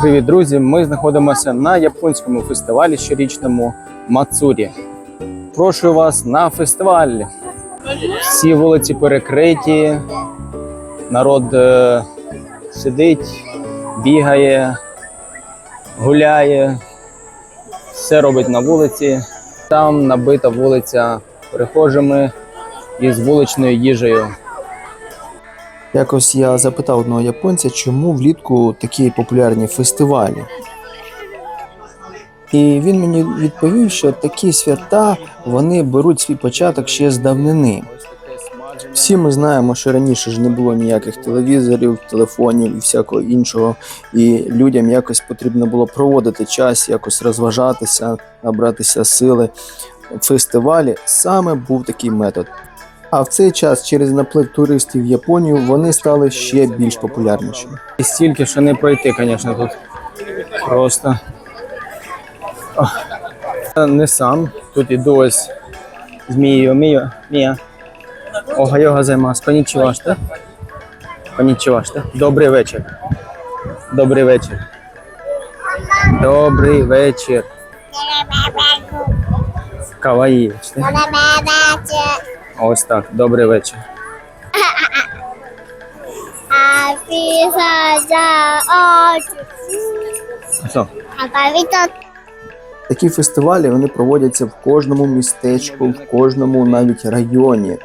Привіт, друзі! Ми знаходимося на японському фестивалі щорічному Мацурі. Прошу вас на фестиваль. Всі вулиці перекриті, народ е, сидить, бігає, гуляє, все робить на вулиці. Там набита вулиця перехожими із вуличною їжею. Якось я запитав одного японця, чому влітку такі популярні фестивалі. І він мені відповів, що такі свята вони беруть свій початок ще з давнини. Всі ми знаємо, що раніше ж не було ніяких телевізорів, телефонів і всякого іншого, і людям якось потрібно було проводити час, якось розважатися, набратися сили. Фестивалі саме був такий метод. А в цей час через наплив туристів в Японію вони стали ще більш популярнішими. І стільки, що не пройти, звісно, тут просто. Я Не сам. Тут іду ось з Мією. Мія. Мія. Ога займас. Конічого ж, так? Конічого ж, так? Добрий вечір. Добрий вечір. Добрий вечір. Ось так. Добрий вечір. Що? Такі фестивалі вони проводяться в кожному містечку, в кожному навіть районі.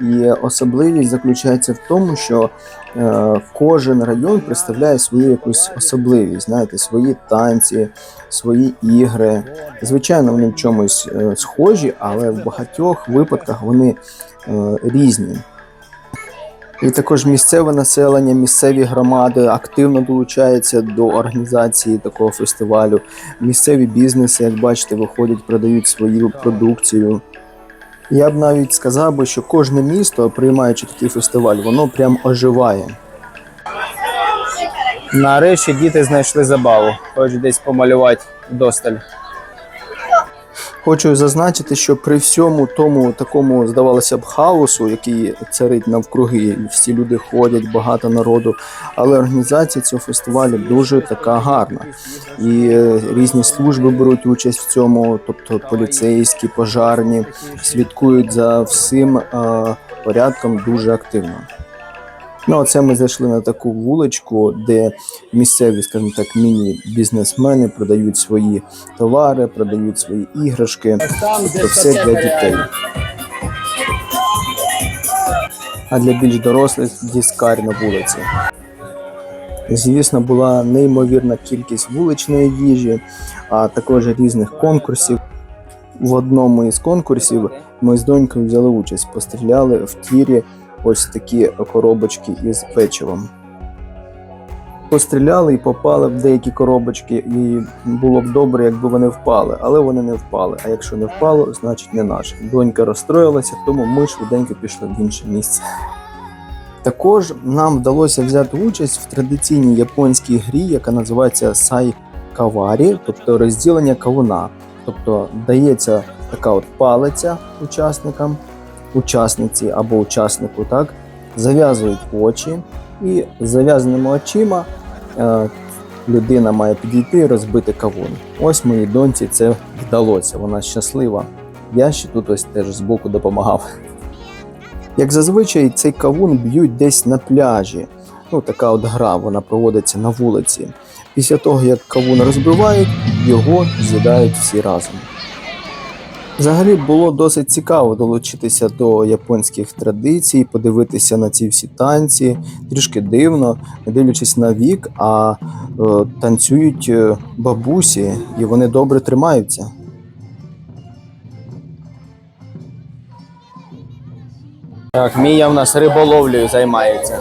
І особливість заключається в тому, що е, кожен район представляє свою якусь особливість, знаєте, свої танці, свої ігри. Звичайно, вони в чомусь е, схожі, але в багатьох випадках вони е, різні. І також місцеве населення, місцеві громади активно долучаються до організації такого фестивалю. Місцеві бізнеси, як бачите, виходять, продають свою продукцію. Я б навіть сказав би, що кожне місто, приймаючи такий фестиваль, воно прям оживає. Нарешті діти знайшли забаву. Хоч десь помалювати досталь. Хочу зазначити, що при всьому тому такому, здавалося б, хаосу, який царить навкруги, всі люди ходять, багато народу, але організація цього фестивалю дуже така гарна. І е, різні служби беруть участь в цьому, тобто поліцейські, пожарні, слідкують за всім е, порядком дуже активно. Ну, оце ми зайшли на таку вуличку, де місцеві, скажімо так, міні-бізнесмени продають свої товари, продають свої іграшки. Тобто все для дітей. А для більш дорослих діскар на вулиці. Звісно, була неймовірна кількість вуличної їжі, а також різних конкурсів. В одному із конкурсів ми з донькою взяли участь, постріляли в тірі ось такі коробочки із печивом. Постріляли і попали в деякі коробочки, і було б добре, якби вони впали, але вони не впали. А якщо не впало, значить не наше. Донька розстроїлася, тому ми швиденько пішли в інше місце. Також нам вдалося взяти участь в традиційній японській грі, яка називається Сай Каварі, тобто розділення кавуна. Тобто дається така от палиця учасникам, учасниці або учаснику, так, зав'язують очі, і з зав'язаними очима е, людина має підійти і розбити кавун. Ось моїй доньці це вдалося. Вона щаслива. Я ще тут ось теж збоку допомагав. Як зазвичай, цей кавун б'ють десь на пляжі. Ну, така от гра, вона проводиться на вулиці. Після того, як кавун розбивають, його з'їдають всі разом. Взагалі було досить цікаво долучитися до японських традицій, подивитися на ці всі танці. Трішки дивно, не дивлячись на вік, а е, танцюють е, бабусі, і вони добре тримаються. Так, Мія в нас риболовлею займається.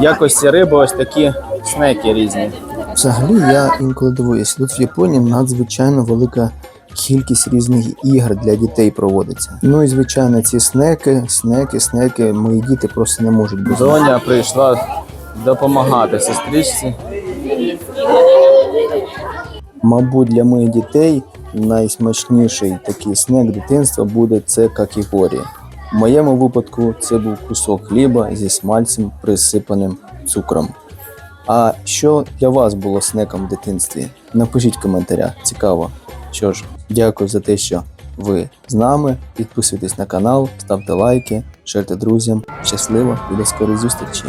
Якості риби ось такі снеки різні. Взагалі, я інколи дивуюся, тут в Японії надзвичайно велика кількість різних ігор для дітей проводиться. Ну і звичайно, ці снеки, снеки, снеки, мої діти просто не можуть бути. Зоня прийшла допомагати сестричці. Мабуть, для моїх дітей найсмачніший такий снек дитинства буде це какігорі. В моєму випадку це був кусок хліба зі смальцем, присипаним цукром. А що для вас було снеком в дитинстві? Напишіть в коментарях, цікаво. Що ж, дякую за те, що ви з нами. Підписуйтесь на канал, ставте лайки, шерте друзям. Щасливо і до скорої зустрічі!